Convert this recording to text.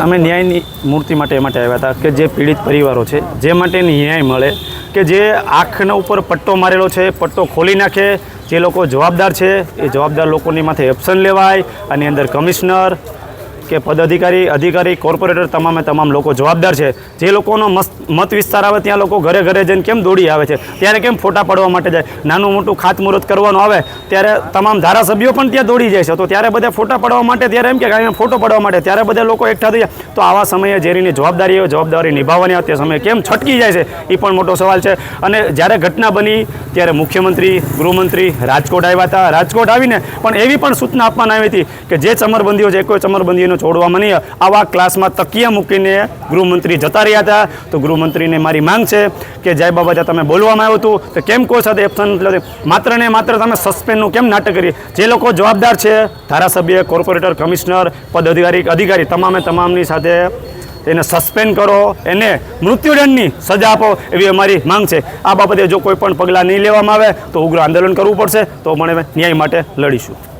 અમે ન્યાયની મૂર્તિ માટે એ માટે આવ્યા હતા કે જે પીડિત પરિવારો છે, જે માટે ન્યાય મળે, કે જે આંખના ઉપર પટ્ટો મારેલો છે, પટ્ટો ખોલી નાખે, જે લોકો જવાબદાર છે, એ જવાબદાર લોકોની માથે એપ્શન લેવાય, આની અંદર કમિશનર કે પદાધિકારી, અધિકારી, કોર્પોરેટર તમામે તમામ લોકો જવાબદાર છે. જે લોકોનો મત વિસ્તાર આવે ત્યાં લોકો ઘરે ઘરે જઈને કેમ દોડી આવે છે? ત્યારે કેમ ફોટા પાડવા માટે જાય? નાનું મોટું ખાતમુહૂર્ત કરવાનું આવે, ત્યારે તમામ ધારાસભ્યો પણ ત્યાં દોડી જાય છે. તો ત્યારે બધા ફોટા પાડવા માટે, ત્યારે એમ કે કાંઈ ફોટો પાડવા માટે, ત્યારે બધા લોકો એકઠા થઈ જાય. તો આવા સમયે ઝેરીની જવાબદારીઓ, જવાબદારી નિભાવવાની આવે તે સમયે કેમ છટકી જાય છે? એ પણ મોટો સવાલ છે. અને જ્યારે ઘટના બની, ત્યારે મુખ્યમંત્રી, ગૃહમંત્રી રાજકોટ આવ્યા હતા. રાજકોટ આવીને પણ એવી પણ સૂચના આપવામાં આવી હતી કે જે ચમરબંધીઓ છે કોઈ ચમરબંધીઓને છોડવામાં નહીં આવા ક્લાસમાં તકિયા મૂકીને ગૃહમંત્રી જતા રહ્યા હતા. તો ગૃહમંત્રીને મારી માંગ છે કે, જય બાબાજા તમે બોલવામાં આવ્યું હતું, તો કેમ કહો સાથે એપ્સન માત્ર ને માત્ર તમે સસ્પેન્ડનું કેમ નાટક કરી જે લોકો જવાબદાર છે, ધારાસભ્ય, કોર્પોરેટર, કમિશનર પદ અધિકારી અધિકારી તમામે તમામની સાથે એને સસ્પેન્ડ કરો, એને મૃત્યુદંડની સજા આપો એવી અમારી માંગ છે. આ બાબતે જો કોઈ પણ પગલાં નહીં લેવામાં આવે, તો ઉગ્ર આંદોલન કરવું પડશે. તો પણ ન્યાય માટે લડીશું.